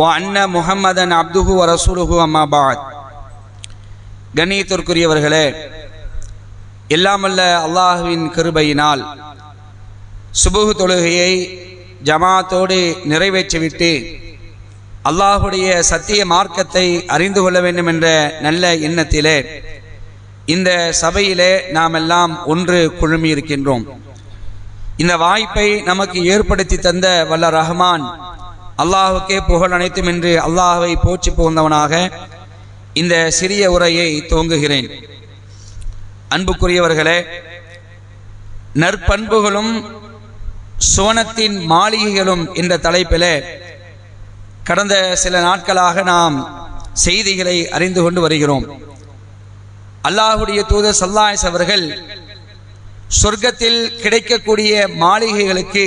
அன்ன முகம்மதன் அப்துஹு வரசூலுஹு அம்மாபாத் கண்ணியத்திற்குரியவர்களே எல்லாமல்ல அல்லாஹுவின் கிருபையினால் சுபுகு தொழுகையை ஜமாத்தோடு நிறைவேற்றிவிட்டு அல்லாஹுடைய சத்திய மார்க்கத்தை அறிந்து கொள்ள வேண்டும் என்ற நல்ல எண்ணத்திலே இந்த சபையிலே நாம் எல்லாம் ஒன்று குழுமி இருக்கின்றோம். இந்த வாய்ப்பை நமக்கு ஏற்படுத்தி தந்த வல்ல ரஹ்மான் அல்லாஹுக்கே புகழ் அனைத்தும் என்று அல்லாஹுவை போற்றி புகுந்தவனாக இந்த சிறிய உரையை துவங்குகிறேன். அன்புக்குரியவர்களே நற்பண்புகளும் சுவனத்தின் மாளிகைகளும் என்ற தலைப்பிலே கடந்த சில நாட்களாக நாம் செய்திகளை அறிந்து கொண்டு வருகிறோம். அல்லாஹுடைய தூதர் சல்லாயஸ் அவர்கள் சொர்க்கத்தில் கிடைக்கக்கூடிய மாளிகைகளுக்கு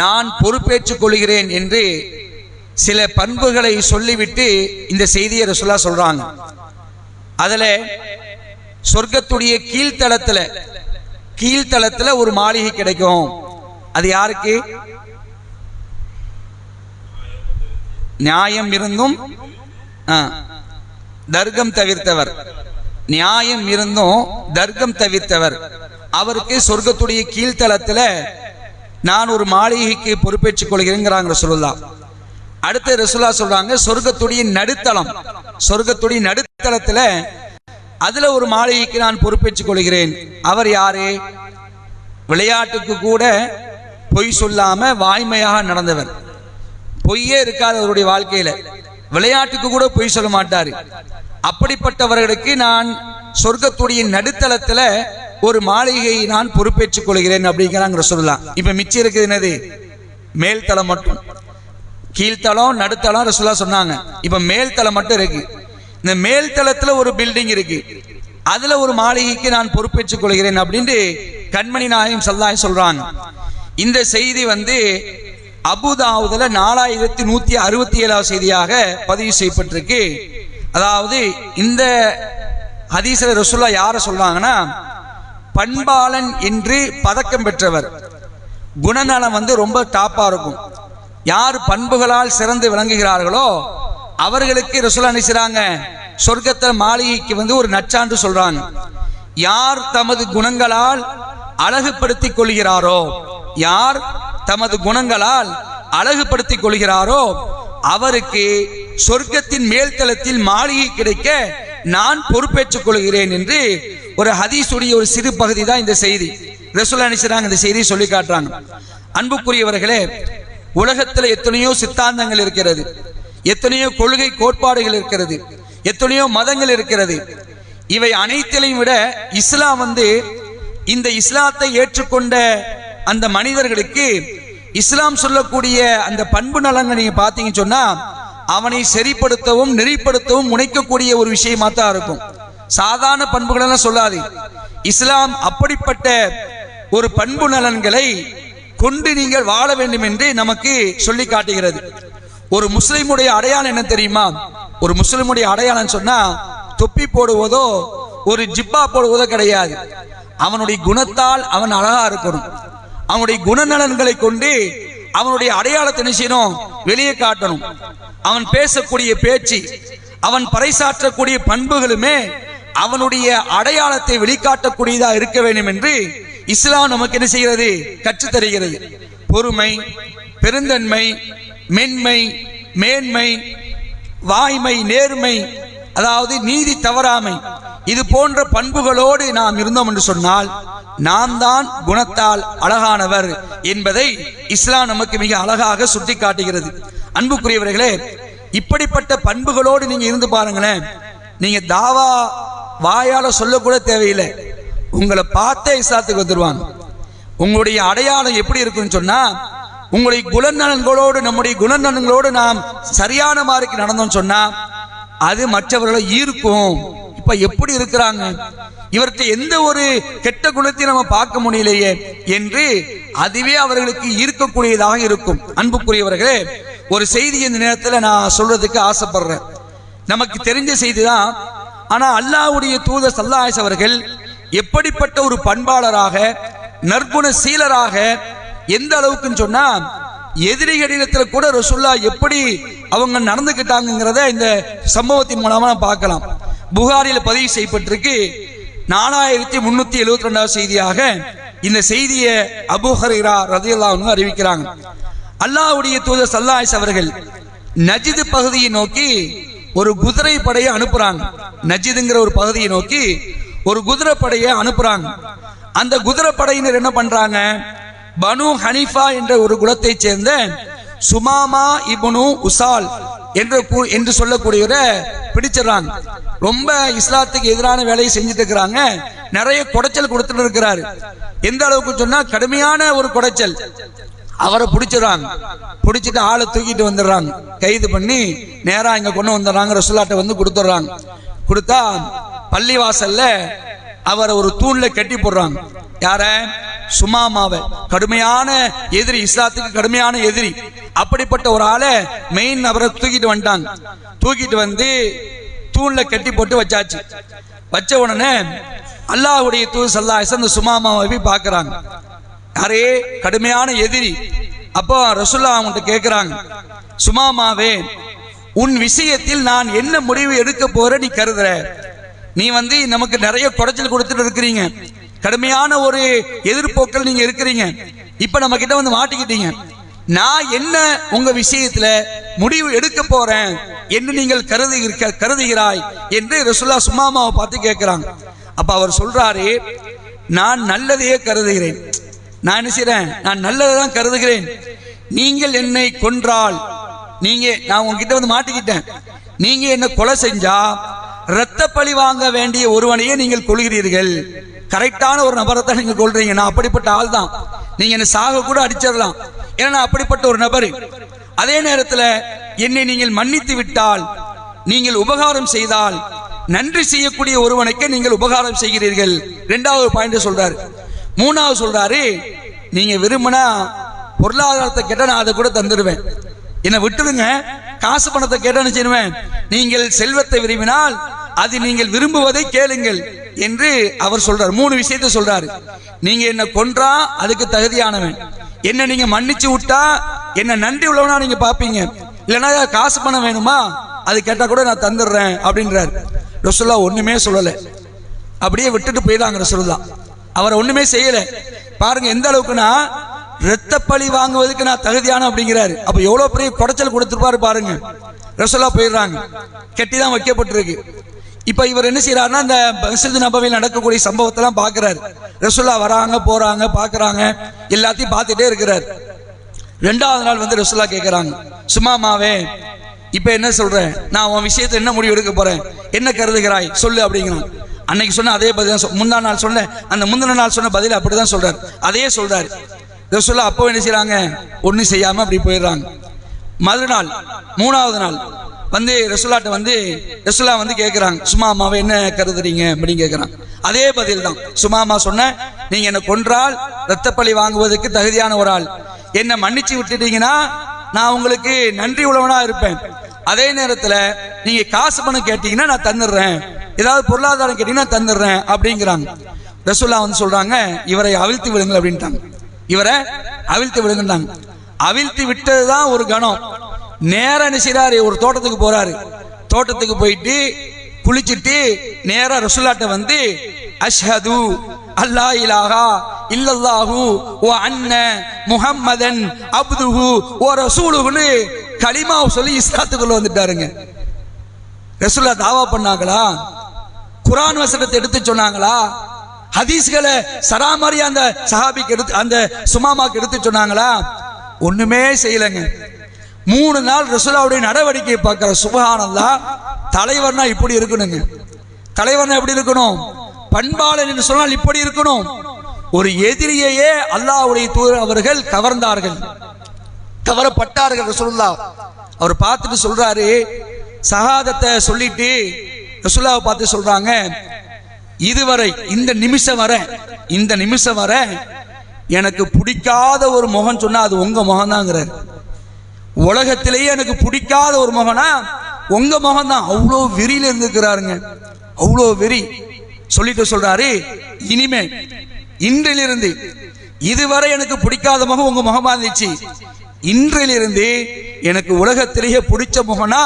நான் பொறுப்பேற்றுக் கொள்கிறேன் என்று சில பண்புகளை சொல்லிவிட்டு இந்த செய்தியை ரசுல்லா சொல்றாங்க. அதுல சொர்க்கத்துடைய கீழ்த்தளத்துல கீழ்த்தளத்துல ஒரு மாளிகை கிடைக்கும். அது யாருக்கு? நியாயம் இருந்தும் தர்க்கம் தவிர்த்தவர். நியாயம் இருந்தும் தர்க்கம் தவிர்த்தவர். அவருக்கு சொர்க்கத்துடைய கீழ்த்தளத்துல நான் ஒரு மாளிகைக்கு பொறுப்பேற்றுக் கொள்கிறேங்கிறாங்க ரசூலுல்லா. அடுத்து ரசூலா சொல்றாங்க சொர்க்கத்துடைய நடுத்தளம். சொர்க்கத்துடைய நடுத்தளத்துல அதுல ஒரு மாளிகைக்கு நான் பொறுப்பேற்றுக் கொள்கிறேன். அவர் யாரு? விளையாட்டுக்கு கூட பொய் சொல்லாம வாய்மையாக நடந்தவர். பொய்யே இருக்காது அவருடைய வாழ்க்கையில. விளையாட்டுக்கு கூட பொய் சொல்ல மாட்டாரு. அப்படிப்பட்டவர்களுக்கு நான் சொர்க்கத்துடைய நடுத்தளத்துல ஒரு மாளிகையை நான் பொறுப்பேற்றுக் கொள்கிறேன் அப்படிங்கிறாங்க சொல்லலாம். இப்ப மிச்சம் இருக்குது என்னது? மேல்தளம் மட்டும். கீழ்த்தளம் நடுத்தளம் ரசுல்லா சொன்னாங்க. இப்ப மேல்தளம் மட்டும் இருக்கு. இந்த மேல்தளத்துல ஒரு பில்டிங் இருக்கு. அதுல ஒரு மாளிகைக்கு நான் பொறுப்பேற்றுக் கொள்கிறேன் அப்படின்ட்டு கண்மணி நாயம் சல்லாய் சொல்றாங்க. இந்த செய்தி வந்து அபுதாவுதுல நாலாயிரத்தி நூத்தி அறுபத்தி ஏழாவது செய்தியாக பதிவு செய்யப்பட்டிருக்கு. அதாவது இந்த ஹதீஸ்ல ரசுல்லா யார சொல்றாங்கன்னா பண்பாளன் என்று பதக்கம் பெற்றவர். குணநலம் வந்து ரொம்ப டாப்பாக இருக்கும். யார் பண்புகளால் சிறந்து விளங்குகிறார்களோ அவர்களுக்கு ரசூல் நினைச்சாங்க சொர்க்கத்தை மாளிகைக்கு வந்து ஒரு நச்சான்று சொல்றாங்க. யார் தமது குணங்களால் அழகுபடுத்திக் கொள்கிறாரோ யார் தமது குணங்களால் அழகுபடுத்திக் கொள்கிறாரோ அவருக்கு சொர்க்கத்தின் மேல்தளத்தில் மாளிகை கிடைக்க நான் பொறுப்பேற்றுக் கொள்கிறேன் என்று ஒரு ஹதீஸுடைய ஒரு சிறு பகுதி தான் இந்த செய்தி. ரசூல் நினைச்சாங்க இந்த செய்தியை சொல்லி காட்டுறாங்க. அன்புக்குரியவர்களே உலகத்தில் எத்தனையோ சித்தாந்தங்கள் இருக்கிறது. எத்தனையோ கொள்கை கோட்பாடுகள் இருக்கிறது. எத்தனையோ மதங்கள் இருக்கிறது. இவை அனைத்திலையும் விட இஸ்லாம் வந்து இந்த இஸ்லாத்தை ஏற்றுக்கொண்ட அந்த மனிதர்களுக்கு இஸ்லாம் சொல்லக்கூடிய அந்த பண்பு நலங்கள் நீங்க பாத்தீங்கன்னு சொன்னா அவனை சரிப்படுத்தவும் நெறிப்படுத்தவும் முனைக்கக்கூடிய ஒரு விஷயமா தான் இருக்கும். சாதாரண பண்புகள் சொல்லாது. இஸ்லாம் அப்படிப்பட்ட ஒரு பண்பு நலன்களை கொண்டு நீங்கள் வாழ வேண்டும் என்று நமக்கு சொல்லி காட்டுகிறது. ஒரு முஸ்லிமுடைய அடையாளம் என்ன தெரியுமா? ஒரு முஸ்லிமுடைய அடையாளம் சொன்னா தொப்பி போடுவதோ ஒரு ஜிப்பா போடுவதோ கிடையாது. அவனுடைய குணத்தால் அவன் அழகா இருக்கணும். அவனுடைய குணநலன்களை கொண்டு அவனுடைய அடையாளத்தை என்ன செய்யணும்? வெளியே காட்டணும். அவன் பேசக்கூடிய பேச்சு அவன் பறைசாற்றக்கூடிய பண்புகளுமே அவனுடைய அடையாளத்தை வெளிக்காட்டக்கூடியதா இருக்க வேண்டும் என்று இஸ்லாம் நமக்கு என்ன செய்கிறது? கற்றுத்தருகிறது. பொறுமை பெருந்தன்மை மென்மை மேன்மை வாய்மை நேர்மை அதாவது நீதி தவறாமை இது போன்ற பண்புகளோடு நாம் இருந்தோம் என்று சொன்னால் நாம் தான் குணத்தால் அழகானவர் என்பதை இஸ்லாம் நமக்கு மிக அழகாக சுட்டி காட்டுகிறது அன்புக்குரியவர்களே இப்படிப்பட்ட பண்புகளோடு நீங்க இருந்து பாருங்களேன். நீங்க தாவா வாயால சொல்லக்கூட தேவையில்லை. உங்களை பார்த்தே இஸ்லாத்துக்கு வந்துருவாங்க. உங்களுடைய அடையாளம் எப்படி இருக்குன்னு சொன்னா உங்களுடைய குணநலன்களோடு நம்முடைய குணநலன்களோடு நாம் சரியான மாதிரி நடந்தோம்னு சொன்னா அது மற்றவர்களை ஈர்க்கும். இப்ப எப்படி இருக்கிறாங்க? இவர்கிட்ட எந்த ஒரு கெட்ட குணத்தையும் நம்ம பார்க்க முடியலையே என்று அதுவே அவர்களுக்கு ஈர்க்கக்கூடியதாக இருக்கும். அன்புக்குரியவர்களே ஒரு செய்தி இந்த நேரத்தில் நான் சொல்றதுக்கு ஆசைப்படுறேன். நமக்கு தெரிஞ்ச செய்தி தான் ஆனா அல்லாவுடைய தூதர் சல்லாஹ் அவர்கள் எப்படிப்பட்ட ஒரு பண்பாளராக நற்குண சீலராக எந்த அளவுக்குன்னு சொன்னா எதிரிகளிடத்துல கூட ரசுல்லா எப்படி அவங்க நடந்துக்கிட்டாங்கிறத இந்த சம்பவத்தின் மூலமா நம்ம பார்க்கலாம். புகாரில பதிவு செய்யப்பட்டிருக்கு. நாலாயிரத்தி முன்னூத்தி எழுபத்தி ரெண்டாவது செய்தியாக இந்த செய்தியை அபு ஹரீரா ரதியல்லாஹு அறிவிக்கிறாங்க. அல்லாவுடைய தூதர் சல்லாஸ் அவர்கள் நஜிது பகுதியை நோக்கி ஒரு குதிரை படையை அனுப்புறாங்க. நஜிதுங்கிற ஒரு பகுதியை நோக்கி ஒரு குதிரை படையை அனுப்புறாங்க. அந்த குதிரை படையினர் என்ன பண்றாங்க? பனு ஹனீஃபா என்ற ஒரு குலத்தை சேர்ந்த சுமாமா இபுனு உசால் என்ற கு- என்று சொல்லக்கூடியவரை பிடிச்சிடுறாங்க. ரொம்ப இஸ்லாத்துக்கு எதிரான வேலையை செஞ்சுட்டு இருக்கிறாங்க நிறைய குடைச்சல் கொடுத்துட்டு இருக்கிறாரு. எந்த அளவுக்கு சொன்னா கடுமையான ஒரு குடைச்சல். அவரை பிடிச்சிடுறாங்க. பிடிச்சிட்டு ஆளை தூக்கிட்டு வந்துடுறாங்க. கைது பண்ணி நேராக இங்கே கொண்டு வந்துடுறாங்க. ரசுல்லாட்ட வந்து கொடுத்துட்றாங்க. கொடுத்தா பள்ளிவாசல்ல அவரை ஒரு தூண்ல கட்டி போடுறாங்க. யார? சுமாமாவை. கடுமையான எதிரி இஸ்லாத்துக்கு கடுமையான எதிரி. அப்படிப்பட்ட ஒரு ஆளை மெயின் அவரை தூக்கிட்டு வந்துட்டாங்க. தூக்கிட்டு வந்து தூண்ல கட்டி போட்டு வச்சாச்சு. வச்ச உடனே அல்லாஹுடைய தூது சல்லாஹ் சுமாமாவை போய் பார்க்குறாங்க. யாரே கடுமையான எதிரி. அப்போ ரசுல்லா அவங்கள்ட்ட கேட்கிறாங்க சுமாமாவே உன் விஷயத்தில் நான் என்ன முடிவு எடுக்க போற நீ கருதுற. நீ வந்து நமக்கு நிறைய குடைச்சல் கொடுத்துட்டு இருக்கிறீங்க. கடுமையான ஒரு எதிர்ப்போக்கள் நீங்க இருக்கிறீங்க. இப்ப நம்ம கிட்ட வந்து மாட்டிக்கிட்டீங்க. நான் என்ன உங்க விஷயத்துல முடிவு எடுக்க போறேன் என்று நீங்கள் கருது கருதுகிறாய் என்று ரசுல்லா சுமாமாவை பார்த்து கேட்கிறாங்க அப்ப அவர் சொல்றாரு நான் நல்லதையே கருதுகிறேன். நான் என்ன செய்றேன்? நான் நல்லதை தான் கருதுகிறேன். நீங்கள் என்னை கொன்றால் நீங்க நான் உங்ககிட்ட வந்து மாட்டிக்கிட்டேன். நீங்க என்ன கொலை செஞ்சா ரத்த பழி வாங்க வேண்டிய ஒருவனையே நீங்கள் கொள்கிறீர்கள் கரெக்டான ஒரு நபரை தான் நீங்க கொள்றீங்க நான் அப்படிப்பட்ட ஆள் தான் நீங்க என்ன சாக கூட அடிச்சிடலாம். ஏன்னா நான் அப்படிப்பட்ட ஒரு நபர். அதே நேரத்தில் என்னை நீங்கள் மன்னித்து விட்டால் நீங்கள் உபகாரம் செய்தால் நன்றி செய்யக்கூடிய ஒருவனுக்கு நீங்கள் உபகாரம் செய்கிறீர்கள். ரெண்டாவது பாயிண்ட் சொல்றாரு. மூணாவது சொல்றாரு நீங்க விரும்பினா பொருளாதாரத்தை கேட்டால் நான் அதை கூட தந்துடுவேன். என்னை விட்டுடுங்க. காசு பணத்தை கேட்டால் செய்வேன் நீங்கள் செல்வத்தை விரும்பினால் அது நீங்கள் விரும்புவதை கேளுங்கள் என்று அவர் சொல்றார். மூணு விஷயத்தை சொல்றாரு. நீங்க என்ன கொன்றா அதுக்கு தகுதியானவன். என்ன நீங்க மன்னிச்சு விட்டா என்ன நன்றி உள்ளவனா நீங்க பாப்பீங்க இல்லைன்னா காசு பணம் வேணுமா? அது கேட்டா கூட நான் தந்துடுறேன் அப்படின்றாரு. ரசுல்லா ஒண்ணுமே சொல்லலை. அப்படியே விட்டுட்டு போயிடாங்க ரசோல்லா அவர் ஒண்ணுமே செய்யல. பாருங்க எந்த அளவுக்குன்னா இரத்த பழி வாங்குவதற்கு நான் தகுதியான அப்படிங்கிறாரு. அப்ப எவ்வளவு பெரிய குடைச்சல் கொடுத்துருப்பாரு பாருங்க. ரசூலா போயிடுறாங்க. கெட்டி தான் வைக்கப்பட்டிருக்கு. இப்ப இவர் என்ன செய்யறாருன்னா இந்த மசித் நபவியில் நடக்கக்கூடிய சம்பவத்தெல்லாம் பாக்குறாரு. ரசோல்லா வராங்க போறாங்க பாக்குறாங்க. எல்லாத்தையும் பார்த்துட்டே இருக்கிறாரு. ரெண்டாவது நாள் வந்து ரசோல்லா கேட்குறாங்க சும்மாமாவே இப்போ என்ன சொல்றேன் நான் உன் விஷயத்தை என்ன முடிவு எடுக்க போறேன்? என்ன கருதுகிறாய்? சொல்லு அப்படிங்கிறான். அன்னைக்கு சொன்ன அதே பதில் தான் முந்தா நாள் சொன்ன அந்த முந்தின நாள் சொன்ன பதில் அப்படிதான் சொல்றாரு. அதே சொல்றாரு. ரசூலா அப்போ என்ன செய்யறாங்க ஒன்றும் செய்யாம அப்படி போயிடுறாங்க. மறுநாள் மூணாவது நாள் வந்து ரசுல்லாட்ட வந்து ரசுல்லா வந்து கேட்குறாங்க சும்மாமாவை என்ன கருதுறீங்க? அப்படின்னு கேட்குறாங்க அதே பதில் தான். சும்மாமா சொன்ன நீங்க என்னை கொன்றால் ரத்தப்பழி வாங்குவதற்கு தகுதியான ஒரு ஆள். என்னை மன்னிச்சு விட்டுட்டீங்கன்னா நான் உங்களுக்கு நன்றி உள்ளவனா இருப்பேன். அதே நேரத்தில் நீங்க காசு பணம் கேட்டீங்கன்னா நான் தந்துடுறேன். ஏதாவது பொருளாதாரம் கேட்டீங்கன்னா தந்துடுறேன் அப்படிங்கிறாங்க. ரசூல்லா வந்து சொல்றாங்க இவரை அவிழ்த்து விடுங்கள் அப்படின்ட்டாங்க. இவரை அவிழ்த்து விடுங்கன்றாங்க. அவிழ்த்து விட்டதுதான் ஒரு கணம். நேரம் என்ன செய்றாரு? ஒரு தோட்டத்துக்கு போறாரு. தோட்டத்துக்கு போயிட்டு குளிச்சிட்டு நேரா ரசுல்லாட்ட வந்து அஷ்ஹது அல்லா இலாஹா இல்லல்லாஹு ஓ அண்ணன் முஹம்மதன் அப்துஹு ஓ ரசூலுன்னு களிமாவை சொல்லி இஸ்லாத்துக்குள்ள வந்துட்டாருங்க. ரசுல்லா தாவா பண்ணாங்களா? குரான் வசனத்தை எடுத்து சொன்னாங்களா? ஹதீஸ்களை சராமரி அந்த சஹாபிக்கு எடுத்து அந்த சுமாமாக்கு எடுத்து சொன்னாங்களா? ஒண்ணுமே செய்யலைங்க. மூணு நாள் ரசூலாவுடைய நடவடிக்கையை பார்க்கிற சுபஹானந்தா தலைவர்னா இப்படி இருக்கணுங்க. தலைவர்னா எப்படி இருக்கணும்? பண்பாளன் என்று சொன்னால் இப்படி இருக்கணும். ஒரு எதிரியையே அல்லாஹ்வுடைய தூதர் அவர்கள் கவர்ந்தார்கள். கவரப்பட்டார்கள் ரசூலுல்லா அவர் பார்த்துட்டு சொல்றாரு சகாதத்தை சொல்லிட்டு ரசுல்லாவை பார்த்து சொல்றாங்க இதுவரை இந்த நிமிஷம் வர இந்த நிமிஷம் வர எனக்கு பிடிக்காத ஒரு முகம் சொன்னா அது உங்க முகம் தாங்கிறார் உலகத்திலேயே எனக்கு பிடிக்காத ஒரு முகம்னா உங்க முகம் தான் அவ்வளோ வெறியில இருந்துக்கிறாருங்க அவ்வளோ வெறி. சொல்லிட்டு சொல்றாரு இனிமே இன்றிலிருந்து இதுவரை எனக்கு பிடிக்காத முகம் உங்க முகமா இருந்துச்சு. இன்றிலிருந்து எனக்கு உலகத்திலேயே பிடிச்ச முகம்னா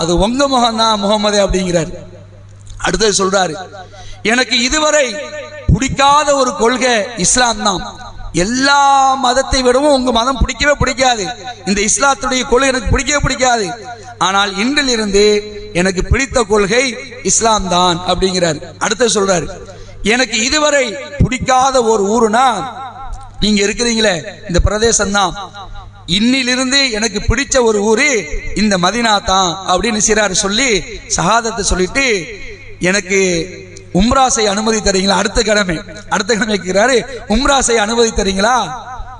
அது உங்க முகம் தான் முகமது அப்படிங்கிறார். அடுத்தது சொல்றாரு எனக்கு இதுவரை பிடிக்காத ஒரு கொள்கை இஸ்லாம் தான். எல்லா மதத்தை விடவும் உங்க மதம் பிடிக்கவே பிடிக்காது. இந்த இஸ்லாத்துடைய கொள்கை எனக்கு பிடிக்கவே பிடிக்காது. ஆனால் இன்றிலிருந்து எனக்கு பிடித்த கொள்கை இஸ்லாம் தான் அப்படிங்கிறார். அடுத்து சொல்றாரு எனக்கு இதுவரை பிடிக்காத ஒரு ஊருனா நீங்க இருக்கிறீங்களே இந்த பிரதேசம் தான் இன்னிலிருந்து எனக்கு பிடிச்ச ஒரு ஊரு இந்த மதினா தான் அப்படின்னு சிறார் சொல்லி சகாதத்தை சொல்லிட்டு எனக்கு உம்ராசை அனுமதி தரீங்களா? அடுத்த கிழமை. அடுத்த கிழமை கேட்கிறாரு உம்ராசை அனுமதி தரீங்களா?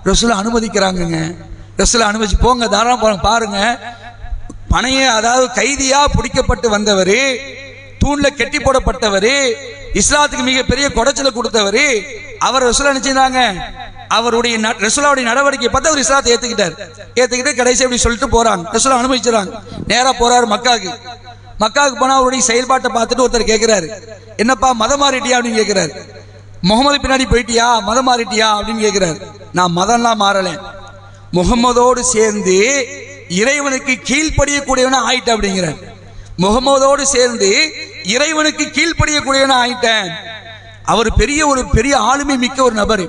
ரசூல் அனுமதிக்கிறாங்கங்க. ரசூல் அனுமதிச்சு போங்க தாராளம் போங்க பாருங்க. பணைய அதாவது கைதியா பிடிக்கப்பட்டு வந்தவர் தூண்ல கெட்டி போடப்பட்டவர் இஸ்லாத்துக்கு மிகப்பெரிய குடைச்சல கொடுத்தவர் அவர் ரசூல் நினைச்சிருந்தாங்க. அவருடைய ந- ரசூலாவுடைய நடவடிக்கை பார்த்து அவர் இஸ்லாத்தை ஏத்துக்கிட்டார். ஏத்துக்கிட்டு கடைசி அப்படி சொல்லிட்டு போறாங்க. ரசூலா அனுமதிச்சுறாங்க நேரா போறாரு மக்காவுக்கு. மக்காவுக்கு போனா அவருடைய செயல்பாட்டை பார்த்துட்டு ஒருத்தர் கேட்கிறாரு என்னப்பா மதம் மாறிட்டியா அப்படின்னு கேட்கிறாரு முகமது பின்னாடி போயிட்டியா? மதம் மாறிட்டியா அப்படின்னு கேட்கிறாரு நான் மதம்லாம் மாறலை. முகமதோடு சேர்ந்து இறைவனுக்கு கீழ்ப்படியக்கூடியவனா ஆயிட்ட அப்படிங்கிறார். முகமதோடு சேர்ந்து இறைவனுக்கு கீழ்ப்படியக்கூடியவனா ஆயிட்டேன் அவர் பெரிய ஒரு பெரிய ஆளுமை மிக்க ஒரு நபர்.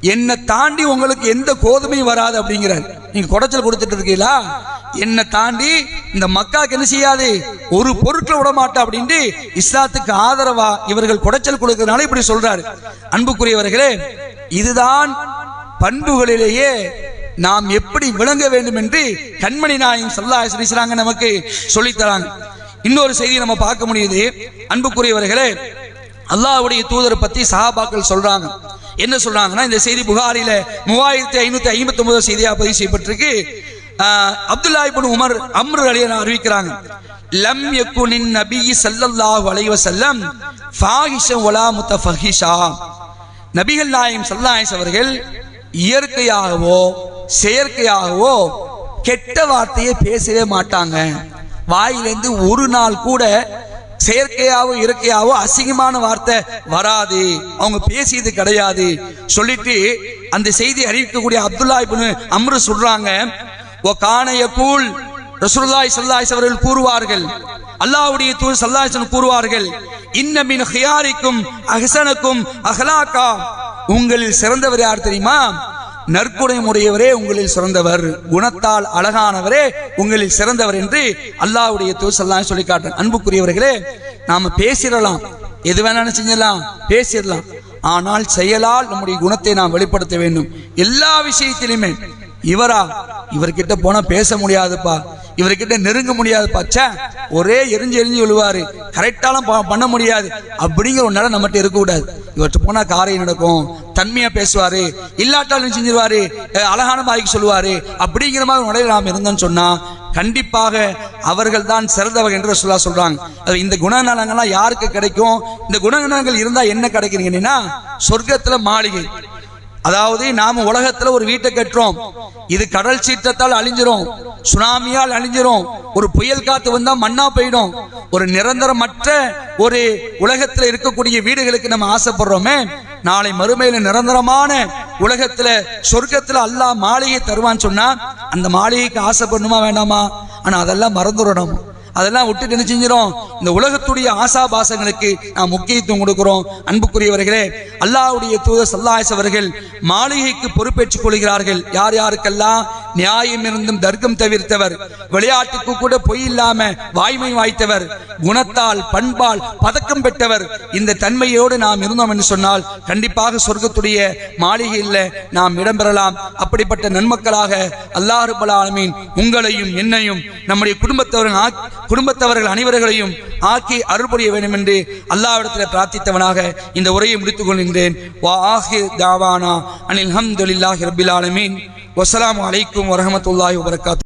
என்னை தாண்டி உங்களுக்கு எந்த கோதுமையும் வராது அப்படிங்கிறார். நீங்க குடைச்சல் கொடுத்துட்டு இருக்கீங்களா? என்னை தாண்டி இந்த மக்காக்கு என்ன செய்யாது? ஒரு பொருட்களை விட மாட்டா அப்படின்ட்டு இஸ்லாத்துக்கு ஆதரவா இவர்கள் குடைச்சல் கொடுக்கறதுனால இப்படி சொல்றாரு. அன்புக்குரியவர்களே இதுதான் பண்புகளிலேயே நாம் எப்படி விளங்க வேண்டும் என்று கண்மணி நாயம் சல்லா சொல்லிச்சாங்க நமக்கு சொல்லித் தராங்க இன்னொரு செய்தி நம்ம பார்க்க முடியுது. அன்புக்குரியவர்களே அல்லாவுடைய தூதரை பத்தி சஹாபாக்கள் சொல்றாங்க. என்ன சொல்றாங்கன்னா இந்த செய்தி புகாரில மூவாயிரத்தி ஐநூத்தி ஐம்பத்தி ஒன்பது செய்தியா பதிவு செய்யப்பட்டிருக்கு. அப்துல்லா இப்னு உமர் அம்ரு அலியன் அறிவிக்கிறாங்க. லம் யக்குனின் நபி ஸல்லல்லாஹு அலைஹி வஸல்லம் ஃபாஹிஷன் வலா முத்தஃபஹிஷா. நபிகள் நாயம் சல்லாயஸ் அவர்கள் இயற்கையாகவோ செயற்கையாகவோ கெட்ட வார்த்தையை பேசவே மாட்டாங்க. வாயிலிருந்து ஒரு நாள் கூட செயற்கையாவோ இயற்கையாவோ அசிங்கமான வார்த்தை வராது. அவங்க பேசியது கிடையாது. சொல்லிட்டு அந்த செய்தி அறிவிக்கக்கூடிய அப்துல்லா இப்னு அம்ரு சொல்றாங்க ஓ காணைய கூல். ரசூலுல்லாஹி சல்லாஸ் அவர்கள் கூறுவார்கள் அல்லாவுடைய தூதர் ஸல்லல்லாஹு கூறுவார்கள் இன்ன மின் ஹியாரிக்கும் அஹசனுக்கும் அஹலாக்கா. உங்களில் சிறந்தவர் யார் தெரியுமா? நற்குணம் உடையவரே உங்களில் சிறந்தவர். குணத்தால் அழகானவரே உங்களில் சிறந்தவர் என்று அல்லாவுடைய தூதர் சொல்லி காட்டுறேன் அன்புக்குரியவர்களே நாம பேசிடலாம். எது வேணாலும் செஞ்சிடலாம் பேசிடலாம். ஆனால் செயலால் நம்முடைய குணத்தை நாம் வெளிப்படுத்த வேண்டும். எல்லா விஷயத்திலுமே. இவரா? இவர்கிட்ட போனா பேச முடியாதுப்பா. இவர்கிட்ட நெருங்க முடியாதுப்பா. ச்சே ஒரே எரிஞ்சு எரிஞ்சு விழுவாரு. கரெக்டாலாம் ப- பண்ண முடியாது. அப்படிங்கிற ஒரு நிலை நம்மகிட்ட இருக்கக்கூடாது. இவர்கிட்ட போனா காரியம் நடக்கும் தன்மையா பேசுவாரு இல்லாட்டாலும் செஞ்சிருவாரு அழகான மாய்க்கு சொல்லுவாரு அப்படிங்கிற மாதிரி நிலையில் நாம் இருந்தோம்னு சொன்னா கண்டிப்பாக அவர்கள் தான் சிறந்தவர்கள் என்று சொல்ல சொல்றாங்க. இந்த குணநலங்கள்லாம் யாருக்கு கிடைக்கும்? இந்த குணநலங்கள் இருந்தா என்ன கிடைக்கிறீங்கன்னா சொர்க்கத்துல மாளிகை. அதாவது நாம உலகத்துல ஒரு வீட்டை கட்டுறோம். இது கடல் சீற்றத்தால் அழிஞ்சிரும் சுனாமியால் அழிஞ்சிரும். ஒரு புயல் காத்து வந்தா மண்ணா போயிடும். ஒரு நிரந்தரமற்ற ஒரு உலகத்துல இருக்கக்கூடிய வீடுகளுக்கு நம்ம ஆசைப்படுறோமே நாளை மறுமையில நிரந்தரமான உலகத்துல சொர்க்கத்துல அல்லாஹ் மாளிகை தருவான்னு சொன்னா அந்த மாளிகைக்கு ஆசைப்படணுமா வேண்டாமா? ஆனா அதெல்லாம் மறந்துடணும். அதெல்லாம் விட்டுட்டு என்ன செஞ்சிடும் இந்த உலகத்துடைய ஆசாபாசங்களுக்கு நாம் முக்கியத்துவம் கொடுக்கிறோம். அன்புக்குரியவர்களே அல்லாஹ்வுடைய தூதர் சல்லாஸ் அவர்கள் மாளிகைக்கு பொறுப்பேற்றுக் கொள்கிறார்கள். யார் யாருக்கெல்லாம் நியாயம் இருந்தும் தர்க்கம் தவிர்த்தவர் விளையாட்டுக்கு கூட பொய் இல்லாம வாய்மை வாய்த்தவர் குணத்தால் பண்பால் பதக்கம் பெற்றவர் இந்த தன்மையோடு நாம் இருந்தோம் என்று சொன்னால் கண்டிப்பாக சொர்க்கத்துடைய மாளிகையில் நாம் இடம்பெறலாம். அப்படிப்பட்ட நன்மக்களாக அல்லாஹ் ரப்பல் ஆலமீன் உங்களையும் என்னையும் நம்முடைய குடும்பத்தவர்கள் குடும்பத்தவர்கள் அனைவர்களையும் ஆக்கி அருள் புரிய வேண்டும் என்று அல்லாவிடத்தில் பிரார்த்தித்தவனாக இந்த உரையை முடித்துக் கொள்கின்றேன். வா ஆஹி தாவானா அனில் ஹம்துல்லாஹி ரபில் ஆலமீன். வசலாம் அலைக்கும் வரமத்துல்லாஹி வபரகாத்து